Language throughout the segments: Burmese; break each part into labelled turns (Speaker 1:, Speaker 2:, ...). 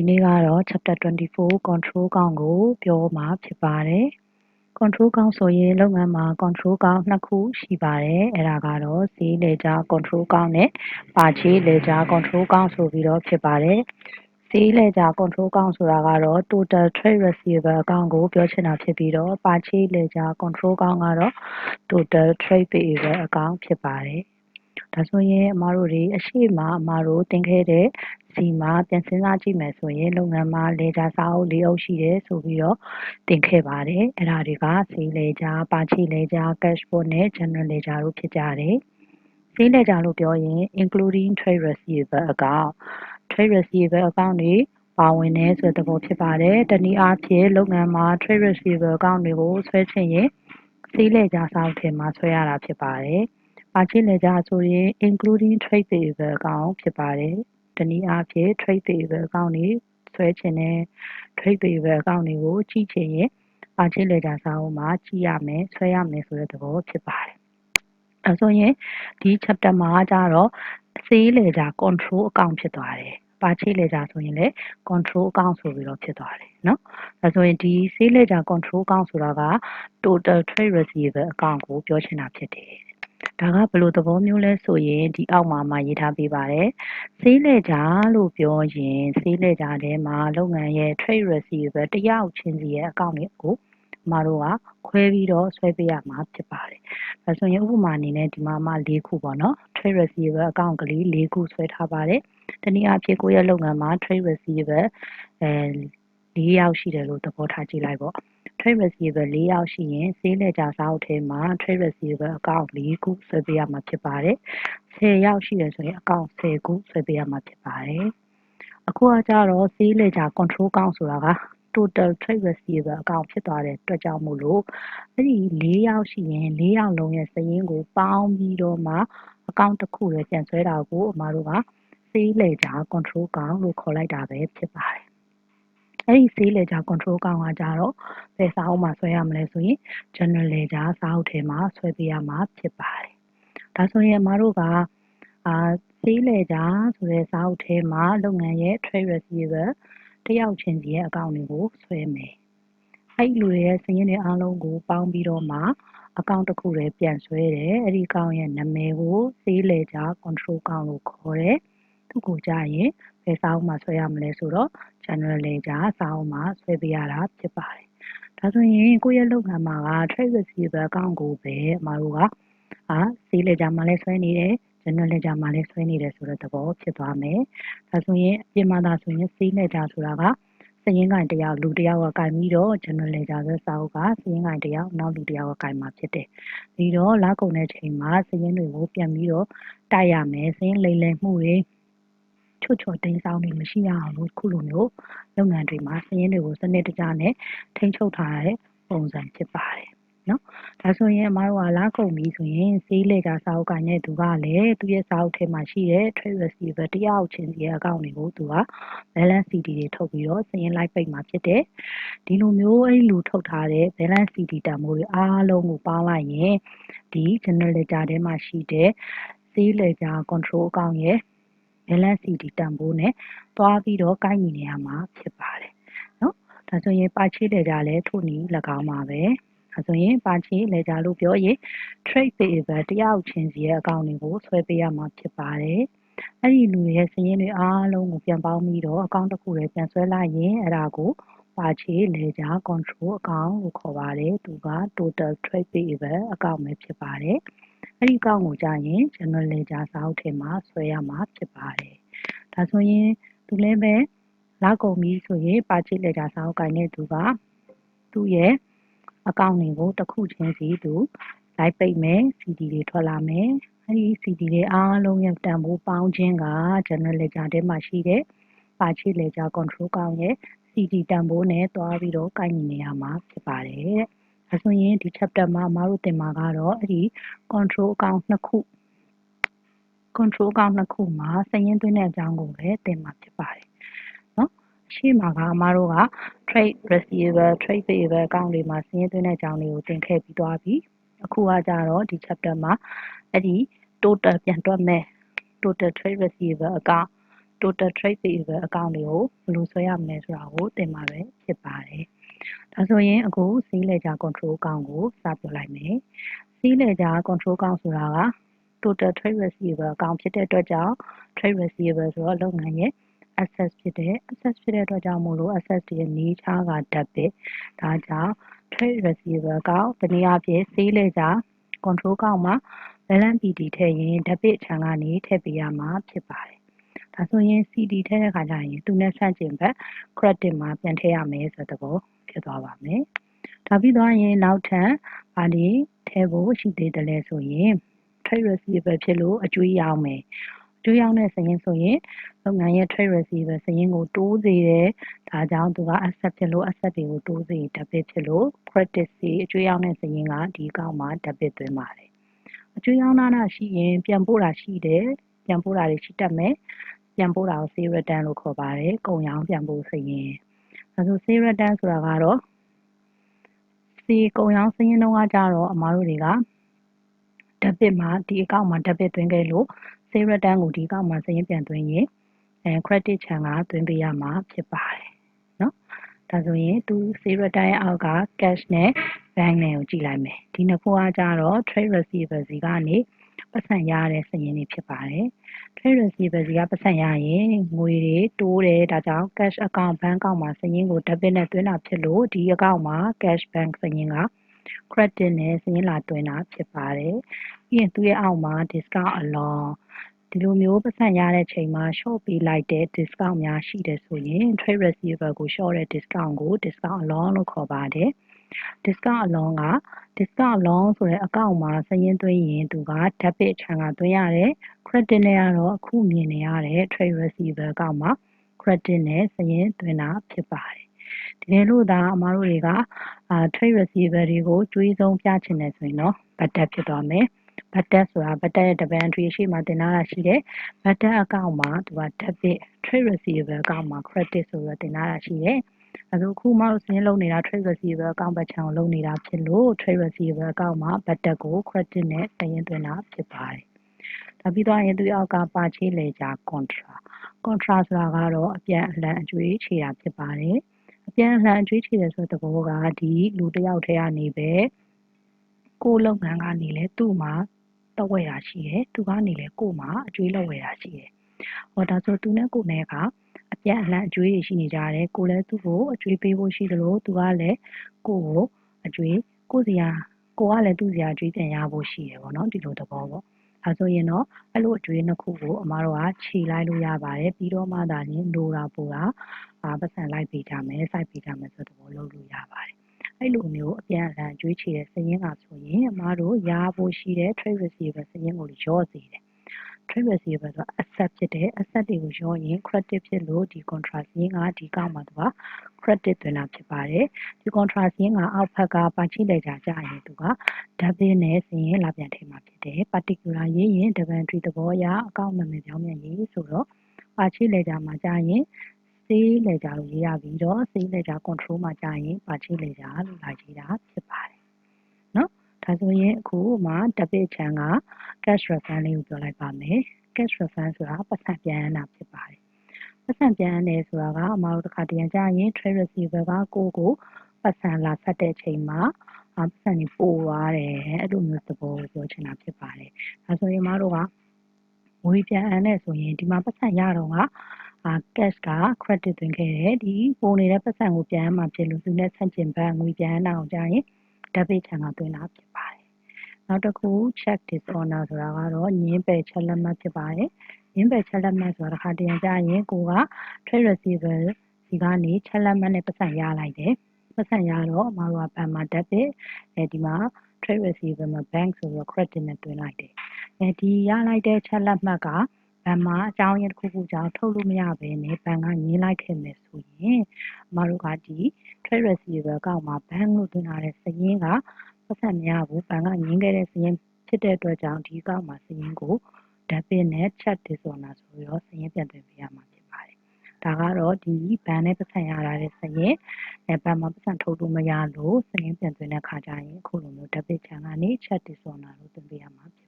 Speaker 1: ဒီနေ့ကတော့ chapter 24 control ကောင်းကိုပြောမှာဖြစ်ပါတယ် control ကောင်းဆိုရင်လုပ်ငန်းမှာ control ကောင်းနှစ်ခုရှိပါတယ်အဲ့ဒါကတော့ ဈေးလေကြား control ကောင်းနဲ့ပါချေးလေကြား control ကောင်းဆိုပြီးတော့ဖြစ်ပါတယ် ဈေးလေကြား control ကောင်းဆိုတာကတော့ total trade receiver အကောင့်ကိုပြောချင်တာဖြစ်ပြီးတော့ပါချေးလေကြား control ကောင်းကတော့ total trade payable အကောင့်ဖြစ်ပါတယ် ဒါဆိုရင်အမတို့တွေအရှိမအမတို့သင်ခဲ့တဲ့စီမှာပြန်စဉ်းစားကြည့်မယ်ဆိုရင်လုပ်ငန်းမှာလေဂျာစာအုပ်၄အုပ်ရှိတယ်ဆိုပြီးတော့သင်ခဲ့ပါတယ်အဲ့ဒါတွေကစီလေဂျာပါချီလေဂျာ cash book နဲ့ general ledger တို့ဖြစ်ကြတယ်စီလေဂျာလို့ပြောရင် including trade receiver account trade receiver account တွေပါဝင်နေဆိုတဲ့သဘောဖြစ်ပါတယ်တနည်းအားဖြင့်လုပ်ငန်းမှာ trade receiver account တွေကိုဆွဲချင်ရင်စီလေဂျာစာအုပ်ထဲမှာဆွဲရတာဖြစ်ပါတယ် ပါချီလေဂျာဆိုရင် including trade payable account ဖြစ်ပါတယ်တနည်းအားဖြင့် trade payable account တွေဆွဲချင်တဲ့ trade payable account တွေကိုကြည့်ချင်ရင် purchase ledger စာအုပ်မှာကြည့်ရမယ်ဆွဲရမယ်ဆိုတဲ့သဘောဖြစ်ပါတယ်အဲဆိုရင်ဒီ chapter မှာကျတော့ sale ledger control account ဖြစ်သွားတယ် purchase ledger ဆိုရင်လည်း control account ဆိုပြီးတော့ဖြစ်သွားတယ်เนาะအဲဆိုရင်ဒီ sale ledger control account ဆိုတာက total trade receiver account ကိုပြောချင်တာဖြစ်တယ် ဒါကဘယ်လိုသဘောမျိုးလဲဆိုရင်ဒီအောက်မှာမှရေးထားပေးပါတယ်။ဆေးလက်ကြားလို့ပြောရင်ဆေးလက်ကြားထဲမှာလုပ်ငန်းရဲ့ trade receiver တယောက်ချင်းစီရဲ့အကောင့်တွေကိုမတို့ကခွဲပြီးတော့ဆွဲပေးရမှာဖြစ်ပါတယ်။ဒါဆိုရင်ဥပမာအနေနဲ့ဒီမှာမှ၄ခုပေါ့နော်။ trade receiver အကောင့်ကလေး၄ခုဆွဲထားပါတယ်။တနည်းအားဖြင့်ကိုယ့်ရဲ့လုပ်ငန်းမှာ trade receiver အဲ ၄ယောက်ရှိတယ်လို့သဘောထားကြည့်လိုက်ပေါ့။ trade receiver ၄ယောက်ရှိရင်ဈေးလက်ကြစာအုပ်ထဲမှာ trade receiver အကောင့်၄ခုဆွဲပေးရမှာဖြစ်ပါတယ်။10ယောက်ရှိတယ်ဆိုရင်အကောင့်10ခုဆွဲပေးရမှာဖြစ်ပါတယ်။အခုကကြတော့ဈေးလက်ကြ control ကောင့်ဆိုတာက total trade receiver အကောင့်ဖြစ်သွားတဲ့အတွက်ကြောင့်မို့လို့အဲ့ဒီ၄ယောက်ရှိရင်၄ယောက်လုံးရဲ့စာရင်းကိုပေါင်းပြီးတော့မှအကောင့်တစ်ခုလည်းပြန်ဆွဲတာကိုအမတို့ကဈေးလက်ကြ control ကောင့်လို့ခေါ်လိုက်တာပဲဖြစ်ပါတယ် အဲ့ဒီဈေးလေဂျာ control ကောင်ကကြတော့ဘယ်စာအုပ်မှာဆွဲရမလဲဆိုရင် general ledger စာအုပ်ထဲမှာဆွဲပေးရမှာဖြစ်ပါတယ်။ဒါဆိုရင်အမတို့ကအာဈေးလေဂျာဆိုတဲ့စာအုပ်ထဲမှာလုပ်ငန်းရဲ့ trade receiver တယောက်ချင်းစီရဲ့အကောင့်တွေကိုဆွဲမယ်။အဲ့ဒီလူတွေရဲ့စာရင်းတွေအားလုံးကိုပေါင်းပြီးတော့မှအကောင့်တစ်ခုလည်းပြန်ဆွဲတယ်။အဲ့ဒီအကောင့်ရဲ့နာမည်ကိုဈေးလေဂျာ control ကောင်လို့ခေါ်တယ်။သူ့ကိုကြာရင်ဘယ်စာအုပ်မှာဆွဲရမလဲဆိုတော့ general ledger စာအုပ်မှာဆွဲပေးရတာဖြစ်ပါတယ်။ဒါဆိုရင်ကိုယ့်ရဲ့လုပ်ငန်းမှာက trade receiver account ကိုပဲအမတို့ကအာဈေး ledger မှာလည်းဆွဲနေတယ် general ledger မှာလည်းဆွဲနေတယ်ဆိုတဲ့သဘောဖြစ်သွားမယ်။ဒါဆိုရင်အပြင်မှာသာဆိုရင်ဈေး ledger ဆိုတာကစည်ရင်းကင်တယောက်လူတယောက်ကကင်ပြီးတော့ general ledger ဆိုစာအုပ်ကစည်ရင်းကင်တယောက်နောက်လူတယောက်ကကင်မှာဖြစ်တယ်။ပြီးတော့လကုန်တဲ့ချိန်မှာစည်ရင်းတွေကိုပြန်ပြီးတော့တိုက်ရမယ်စည်ရင်းလိမ်လည်မှုတွေ ချွတ်ချော်တိမ်းဆောင်နေမရှိရအောင်လို့ခုလိုမျိုးလုပ်ငန်းတွေမှာစည်ရင်းတွေကိုစနစ်တကျနဲ့ထိန်းချုပ်ထားတဲ့ပုံစံဖြစ်ပါတယ်နော်ဒါဆိုရင်အမတို့ကလာကုန်ပြီဆိုရင်ဈေးလေကစာအုပ်ကိုင်းတဲ့သူကလည်းသူရဲ့စာအုပ်ထဲမှာရှိတဲ့ trade receiver တယောက်ချင်းစီရဲ့အကောင့်တွေကိုသူက balance CD တွေထုတ်ပြီးတော့စည်ရင်လိုက်ပိတ်မှာဖြစ်တယ်ဒီလိုမျိုးအဲ့လူထုတ်ထားတဲ့ balance CD တန်ဖိုးတွေအားလုံးကိုပေါင်းလိုက်ရင်ဒီ general ledger ထဲမှာရှိတဲ့ဈေး ledger control အကောင့်ရဲ့ balance CD တန်ဖိုးနဲ့သွားပြီးတော့ကိုက်ညီနေရမှာဖြစ်ပါတယ်နော်ဒါဆိုရင်ပါချေးလေကြလည်းထို့နည်း၎င်းပါပဲဒါဆိုရင်ပါချေးလေကြလို့ပြောရင် trade payable တယောက်ချင်းစီရဲ့အကောင့်တွေကိုဆွဲပေးရမှာဖြစ်ပါတယ်အဲ့ဒီလူရဲ့စာရင်းတွေအားလုံးကိုပြန်ပေါင်းပြီးတော့အကောင့်တစ်ခုလည်းပြန်ဆွဲလိုက်ရင်အဲ့ဒါကိုပါချေးလေကြ control account လို့ခေါ်ပါတယ်သူက total trade payable account ပဲဖြစ်ပါတယ် အဲ့ဒီအကောင့်ကိုကြာရင် general ledger စာအုပ်ထဲမှာဆွဲရမှာဖြစ်ပါတယ်ဒါဆိုရင်သူလည်းပဲလာကုန်ပြီဆိုရင်ပါချစ်လက်တာစာအုပ်ကိုင်တဲ့သူကသူ့ရဲ့အကောင့်တွေကိုတစ်ခုချင်းစီသူလိုက်ပိတ်မယ် CD တွေထွက်လာမယ်အဲဒီ CD တွေအားလုံးရဲ့တန်ဖိုးပေါင်းခြင်းက general ledger ထဲမှာရှိတဲ့ပါချစ် ledger control ကောင်ရဲ့ CD တန်ဖိုးနဲ့တွားပြီးတော့ကိုင်ညီနေရမှာဖြစ်ပါတယ် အဲဆိုရင်ဒီ chapter မှာမတို့သင်မှာကတော့အဲ့ဒီ control account နှစ်ခု control account နှစ်ခုမှာစည်ရင်းသွင်းတဲ့အကြောင်းကိုလည်းသင်မှာဖြစ်ပါတယ်နော်ရှေ့မှာကအမတို့က trade receiver trade payable account တွေမှာစည်ရင်းသွင်းတဲ့အကြောင်းတွေကိုသင်ခဲ့ပြီးသွားပြီအခုကကြတော့ဒီ chapter မှာအဲ့ဒီ total ပြန်တွက်မဲ့ total trade receiver account total trade payable account တွေကိုဘယ်လိုဆွဲရမလဲဆိုတာကိုသင်မှာပဲဖြစ်ပါတယ်။ ဒါဆိုရင်အခု C ledger control account ကိုစပြောလိုက်မယ်။ C ledger control account ဆိုတာက total trade receivable account ဖြစ်တဲ့အတွက်ကြောင့် trade receivable ဆိုတော့လုပ်ငန်းရဲ့ access ဖြစ်တယ် access ဖြစ်တဲ့အတွက်ကြောင့်မို့လို့ access ရဲ့ nature က debit ဒါကြောင့် trade receivable ကောက်တနည်းအားဖြင့် sale ledger control ကောက်မှာ balance PD ထည့်ရင် debit ခြံကနေထည့်ပေးရမှာဖြစ်ပါတယ်ဒါဆိုရင် CD ထည့်တဲ့ခါကျရင်သူနဲ့ဆန့်ကျင်ဘက် credit မှာပြန်ထည့်ရမယ်ဆိုတဲ့သဘော ဖြစ်သွားပါမယ်ဒါပြီးသွားရင်နောက်ထပ်ဗာဒီထည့်ဖို့ရှိသေးတယ်လဲဆိုရင် trade receivable ဖြစ်လို့အကျွေးရောင်းမယ်အကျွေးရောင်းတဲ့စရင်ဆိုရင်လုပ်ငန်းရဲ့ trade receiver စရင်ကိုတိုးစေတယ်။ဒါကြောင့်သူက asset ဖြစ်လို့ asset တွေကိုတိုးစေ debit ဖြစ်လို့ credit စီအကျွေးရောက်တဲ့စရင်ကဒီအကောင့်မှာ debit သွင်းပါတယ်။အကျွေးရောက်နာတာရှိရင်ပြန်ပို့တာရှိတယ်။ပြန်ပို့တာတွေရှိတတ်မယ်။ပြန်ပို့တာကို sale return လို့ခေါ်ပါတယ်။ကုန်ရောင်းပြန်ပို့စရင်။ ဒါဆို sale return ဆိုတာကတော့ စီကုန်ရောင်းစရင်တော့ကကြတော့အမားတို့တွေက debit မှာဒီအကောင့်မှာ debit သွင်းခဲ့လို့ sale return ကိုဒီအကောင့်မှာစရင်ပြန်သွင်းရင်အဲ credit ခြံကသွင်းပေးရမှာဖြစ်ပါတယ်နော်ဒါဆိုရင်သူ zero time အောက်က cash နဲ့ bank နဲ့ကိုကြည့်လိုက်မယ်ဒီနှစ်ခုကကြတော့ trade receiver စီကနေပတ်စံရတဲ့စရင်တွေဖြစ်ပါတယ် trade receiver စီကပတ်စံရရင်ငွေတွေတိုးတယ်ဒါကြောင့် cash account bank account မှာစရင်ကို debit နဲ့သွင်းတာဖြစ်လို့ဒီ account မှာ cash bank စရင်က credit နဲ့စရင်လာသွင်းတာဖြစ်ပါတယ်ပြီးရင်သူ့ရဲ့အောက်မှာ discount along ဒီလိုမျိုးပတ်စံရတဲ့ချိန်မှာ short ပေးလိုက်တဲ့ discount များရှိတယ်ဆိုရင် trade receiver ကို short တဲ့ discount ကို discount along လို့ခေါ်ပါတယ်။ discount along က discount along ဆိုတဲ့အကောင့်မှာစရင်းသွင်းရင် သူက debit ခြံကသွင်းရတယ်။ credit နဲ့ကတော့ အခုမြင်နေရတဲ့ trade receiver အကောင့်မှာ credit နဲ့စရင်းသွင်းတာဖြစ်ပါတယ်။တကယ်လို့သာ အမားတို့တွေကအာ trade receiver တွေကိုကြွေးဆုံးပြချင်တယ်ဆိုရင်တော့ budget ဖြစ်သွားမယ်။ budget ဆိုတာ budget ရဲ့ double entry အရှိမှတင်ထားတာရှိတယ် budget အကောင့်မှာ သူက debit trade receiver အကောင့်မှာ credit ဆိုပြီးတော့ တင်ထားတာရှိတယ် အဲဒါခုမှစင်းလုံးနေတာ trade receiver အကောင့်ဘက်ခြံကိုလုံးနေတာဖြစ်လို့ trade receiver အကောင့်မှာ budget ကို credit နဲ့တင်ရင်သွင်းတာဖြစ်ပါတယ်ဒါပြီးတော့ရင်သူအောက်က purchase ledger contra contra ဆိုတာကတော့အပြန်အလှန်အကျွေးချေတာဖြစ်ပါတယ်အပြန်အလှန်အကျွေးချေတယ်ဆိုတဲ့သဘောကဒီလူတစ်ယောက်တည်းကနေပဲကိုယ်လုပ်ငန်းကနေလဲသူ့မှာတော့ဝယ်တာရှိတယ်သူကနေလဲကို့မှာအကျွေးလောက်ဝယ်တာရှိတယ်ဟောဒါဆိုသူနဲ့ကိုနဲ့က အပြန်အလှန်အကျွေးတွေရှိနေကြတယ်ကိုလည်းသူ့ကိုအကျွေးပေးဖို့ရှိသလိုသူကလည်းကိုကိုအကျွေးကိုစီယာကိုကလည်းသူ့စီယာအကျွေးပြန်ရဖို့ရှိတယ်ပေါ့နော်ဒီလိုသဘောပေါ့ဒါဆိုရင်တော့အဲ့လိုအကျွေးနှစ်ခုကိုအမားတို့ကခြေလိုက်လို့ရပါတယ်ပြီးတော့မှသာရင်လိုတာပိုတာအာပတ်စံလိုက်ပေးကြမယ်စိုက်ပေးကြမယ်ဆိုတဲ့သဘောလုပ်လို့ရပါတယ်အဲ့လိုမျိုးအပြန်အလှန်ကြွေးချေတဲ့စည်ရင်းကဆိုရင်အမားတို့ရဖို့ရှိတဲ့ trade receiver စည်ရင်းကိုရော့စေတယ် trade receiver ဆိုတာ asset ဖြစ်တယ် asset တွေကိုရောရင် credit ဖြစ်လို့ဒီ contract ရင်းကဒီကောက်မှာသူက credit သွင်းတာဖြစ်ပါတယ်ဒီ contract ရင်းကအောက်ဘက်ကပါချိလိုက်ကြကြရင်သူက debit နဲ့စရင်လာပြန်ထည့်မှာဖြစ်တယ် particular ရင်းရင် inventory သဘောအရအကောင့်နာမည်ပြောင်းပြန်ရေးဆိုတော့ပါချိလိုက်ကြမှာကြရင် sale ledger လို့ရေးရပြီးတော့ sale ledger control မှာကြာရင် purchase ledger လို့လာရေးတာဖြစ်ပါတယ်။နော် ဒါဆိုရင်အခုမှ debit ချမ်းက cash refund လေးကိုပြောလိုက်ပါမယ်။ cash refund ဆိုတာပတ်စံပြန်ရတာဖြစ်ပါတယ်။ပတ်စံပြန်ရတယ်ဆိုတာကအမတို့တစ်ခါတရံကြာရင် trade receiver ကကိုကိုပတ်စံလာဆက်တဲ့ချိန်မှာပတ်စံကြီးပို့သွားတယ်အဲ့လိုမျိုးသဘောကိုပြောချင်တာဖြစ်ပါတယ်။ဒါဆိုရင်မတို့ကငွေပြန်အပ်နေဆိုရင်ဒီမှာပတ်စံရတော့ကအာ cash က credit သွင်းခဲ့တယ်ဒီပိုနေတဲ့ပတ်စံကိုပြန်ရမှာဖြစ်လို့သူနဲ့ဆန့်ကျင်ဘက်ငွေပြန်ရအောင်ကြာရင် debit ခြံကသွင်းတာဖြစ်ပါတယ်နောက်တစ်ခု check dishonor ဆိုတာကတော့ညင်းပယ်ချက်လက်မှတ်ဖြစ်ပါတယ်ညင်းပယ်ချက်လက်မှတ်ဆိုတာတစ်ခါတရံကြာရင်ကိုက trade receiver ဒီကနေချက်လက်မှတ်နဲ့ပတ်စံရလိုက်တယ်ပတ်စံရတော့အမတို့ကဘဏ်မှာ debit အဲဒီမှာ trade receiver မှာ bank ဆိုပြီးတော့ credit နဲ့တွင်းလိုက်တယ်အဲဒီရလိုက်တဲ့ချက်လက်မှတ်က ဘဏ်မှာအကြောင်းရင်းတစ်ခုခုကြောင့်ထုတ်လို့မရဘဲနဲ့ဘဏ်ကငင်းလိုက်ခဲ့မယ်ဆိုရင်အမတို့ကဒီ trade receiver ကောက်မှာ bank လို့သွင်းထားတဲ့စရင်းကပတ်စံမရဘူးဘဏ်ကငင်းခဲ့တဲ့စရင်းဖြစ်တဲ့အတွက်ကြောင့်ဒီကောက်မှာစရင်းကို debit နဲ့ check dishonor ဆိုပြီးတော့စရင်းပြန်သွင်းပေးရမှာဖြစ်ပါတယ်ဒါကတော့ဒီဘဏ်နဲ့ပတ်စံရတာတဲ့စရင်အဲဘဏ်မှာပတ်စံထုတ်လို့မရလို့စရင်ပြန်သွင်းတဲ့ခါကျရင်အခုလိုမျိုး debit ချမ်းကနေ check dishonor လို့သွင်းပေးရမှာဖြစ်ပါတယ်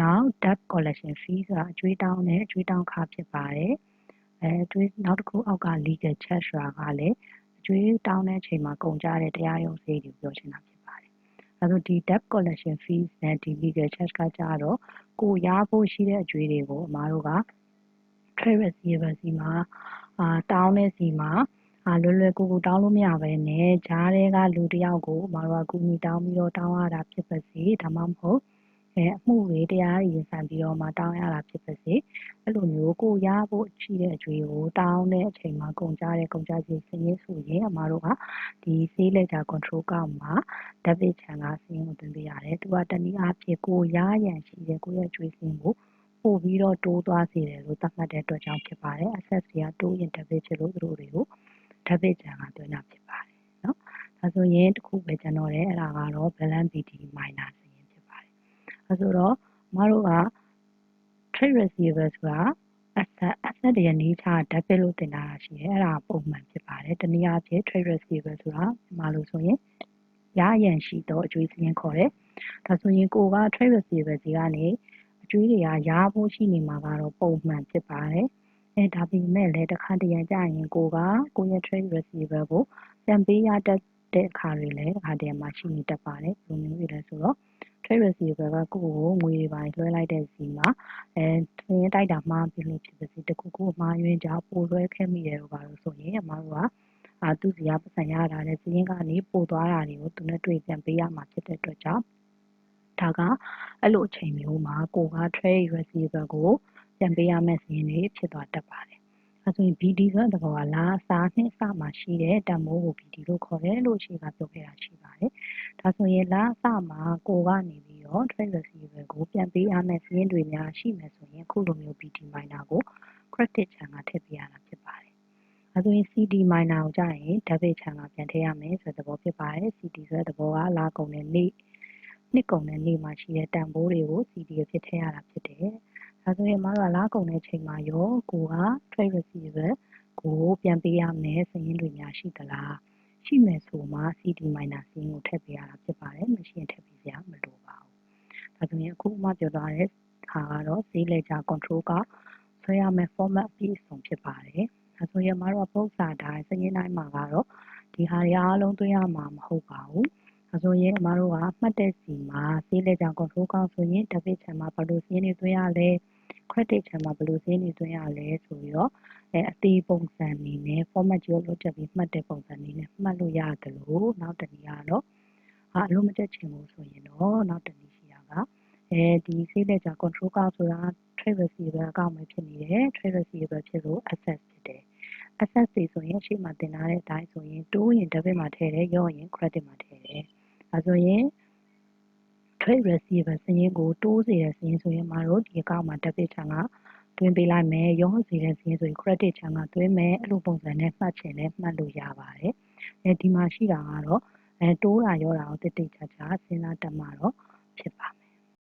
Speaker 1: နောက် debt collection fee ဆိုတာအကြွေးတောင်းတဲ့အကြွေးတောင်းခဖြစ်ပါတယ်အဲအကြွေးနောက်တစ်ခုအောက်က legal charge ဆိုတာကလည်းအကြွေးတောင်းတဲ့အချိန်မှာကုန်ကြတဲ့တရားရုံးစရိတ်တွေပြောချင်တာဖြစ်ပါတယ်အဲဆိုဒီ debt collection fees နဲ့ဒီ legal charge ကကြတော့ကိုရဖို့ရှိတဲ့အကြွေးတွေကိုအမားတို့က trade receiver စီမှာအာတောင်းတဲ့စီမှာအာလွယ်လွယ်ကူကူတောင်းလို့မရဘဲနဲ့ကြားထဲကလူတယောက်ကိုမတော်ကကူညီတောင်းပြီးတော့တောင်းရတာဖြစ်ပါစေဒါမှမဟုတ် အဲအမှုတွေတရားရင်ဆိုင်ပြီးတော့မှတောင်းရတာဖြစ်ပါစေအဲ့လိုမျိုးကိုရဖို့ရှိတဲ့အကျွေးကိုတောင်းတဲ့အချိန်မှာကုန်ကြတဲ့ကုန်ကြစည်စရင်းဆိုရင်အမတို့ကဒီ sale ledger control ကောက်မှာ debit ချန်ကစရင်းကိုတင်ပေးရတယ်သူကတနည်းအားဖြင့်ကိုရရန်ရှိတဲ့ကိုရဲ့ကျွေးစင်းကိုပို့ပြီးတော့တိုးသွားစေတယ်လို့သတ်မှတ်တဲ့အတွက်ကြောင့်ဖြစ်ပါတယ် access တွေကတိုးရင် debit ဖြစ်လို့သူတို့တွေကို debit ချန်ကတွင်းတာဖြစ်ပါတယ်เนาะဒါဆိုရင်တစ်ခုပဲကျွန်တော်တယ်အဲ့ဒါကတော့ balance BT minor စရင်ဖြစ်ပါတယ် အဲဆိုတော့မတို့က trade receiver ဆိုတာ asset asset တွေရဲ့ nature debit လို့တင်ထားတာရှိတယ်အဲ့ဒါပုံမှန်ဖြစ်ပါတယ်တနည်းအားဖြင့် trade receiver ဆိုတာဒီလို့ဆိုရင်ရရန်ရှိတော့အကျွေးစင်းခေါ်တယ်ဒါဆိုရင်ကိုက trade receiver စီကနေအကျွေးတွေကရဖို့ရှိနေမှာကတော့ပုံမှန်ဖြစ်ပါတယ်အဲဒါပေမဲ့လည်းတစ်ခါတရံကြရင်ကိုကကိုရဲ့ trade receiver ကိုပြန်ပေးရတတ်တဲ့အခါတွေလည်းတစ်ခါတရံမှာရှိနေတတ်ပါတယ်ဘယ်လိုမျိုးလဲဆိုတော့ trade receiver ကကိုကိုငွေတွေပါလွှဲလိုက်တဲ့စီမှာအဲသင်တိုက်တာမှားပြီလို့ဖြစ်ပါစေတခုခုမှားယွင်းကြပို့လွှဲခဲ့မိတယ်လို့ပါလို့ဆိုရင်အမတို့ကအာသူစီကပတ်စံရတာတဲ့စီရင်ကနေပို့သွားတာတွေကိုသူနဲ့တွေ့ပြန်ပေးရမှာဖြစ်တဲ့အတွက်ကြောင့်ဒါကအဲ့လိုအချိန်မျိုးမှာကိုက trade receiver ကိုပြန်ပေးရမယ့်စီရင်တွေဖြစ်သွားတတ်ပါတယ် အဲဆိုရင် BD ဆိုတဲ့သဘောကလာစားနှင့်စမှာရှိတဲ့တန်မိုးကို BD လို့ခေါ်တယ်လို့ရှိကပြောခဲ့တာရှိပါတယ်။ဒါဆိုရင်လာစမှာကိုကနေပြီးတော့ trade receiver ကိုပြန်ပေးရမယ့်စည်းရင်းတွေများရှိမယ်ဆိုရင်အခုလိုမျိုး BD minor ကို credit ချန်ကထည့်ပေးရတာဖြစ်ပါတယ်။အဲဆိုရင် CD minor ကိုကြာရင် debit ချန်ကပြန်ထည့်ရမယ်ဆိုတဲ့သဘောဖြစ်ပါတယ်။ CD ဆိုတဲ့သဘောကလာကုန်တဲ့နေ့နှစ်ကုန်တဲ့နေ့မှာရှိတဲ့တန်ဖိုးတွေကို CD အဖြစ်ထည့်ရတာဖြစ်တယ်။ ဒါဆိုရင်အမတို့ကလကုန်တဲ့ချိန်မှာရောကိုက trade receiver ကိုပြန်ပေးရမယ်စာရင်းတွေများရှိသလားရှိမယ်ဆိုမှ CD minor စာရင်းကိုထည့်ပေးရတာဖြစ်ပါတယ်မရှိရင်ထည့်ပေးစရာမလိုပါဘူးဒါဆိုရင်အခုမှပြောသွားတဲ့ခါကတော့ဈေးလေကြ control ကဆွဲရမယ့် format အပြည့်အစုံဖြစ်ပါတယ်ဒါဆိုရင်အမတို့ကပုံစံတိုင်းစာရင်းတိုင်းမှာကတော့ဒီဟာတွေအားလုံးသွင်းရမှာမဟုတ်ပါဘူးဒါဆိုရင်အမတို့ကမှတ်တဲ့စီမှာဈေးလေကြောင် control ကောင်းဆိုရင် debit ချမ်းမှာဘယ်လိုစင်းတွေသွင်းရလဲ credit ချမ်းမှာဘယ်လိုစင်းတွေသွင်းရလဲဆိုပြီးတော့အဲအသေးပုံစံနေနဲ့ format ကြီးကိုလွတ်တက်ပြီးမှတ်တဲ့ပုံစံနေနဲ့မှတ်လို့ရတယ်လို့နောက်တစ်နည်းကတော့ဟာအလို့မတက်ချင်ဘူးဆိုရင်တော့နောက်တစ်နည်းရှိတာကအဲဒီဈေးလေကြောင် control ကောင်းဆိုတာ trade receiver အကောင့်ပဲဖြစ်နေတယ် trade receiver ဖြစ်လို့ access ဖြစ်တယ် access တွေဆိုရင်ရှေ့မှာတင်ထားတဲ့အတိုင်းဆိုရင်တိုးရင် debit မှာထည့်တယ်ရောရင် credit မှာထည့်တယ်ဒါဆိုရင် trade receiver စရင်းကိုတိုးစေတဲ့စရင်းဆိုရင်မတို့ဒီအကောင့်မှာ debit ချန်ကတွင်းပေးလိုက်မယ်ရောစေတဲ့စရင်းဆိုရင် credit ချန်ကတွင်းမယ်အဲ့လိုပုံစံနဲ့မှတ်ချင်လဲမှတ်လို့ရပါတယ်အဲဒီမှာရှိတာကတော့အဲတိုးတာရောတာကိုတိတ်တိတ်ချာချာစဉ်းစားတတ်မှာတော့ဖြစ်ပါမယ်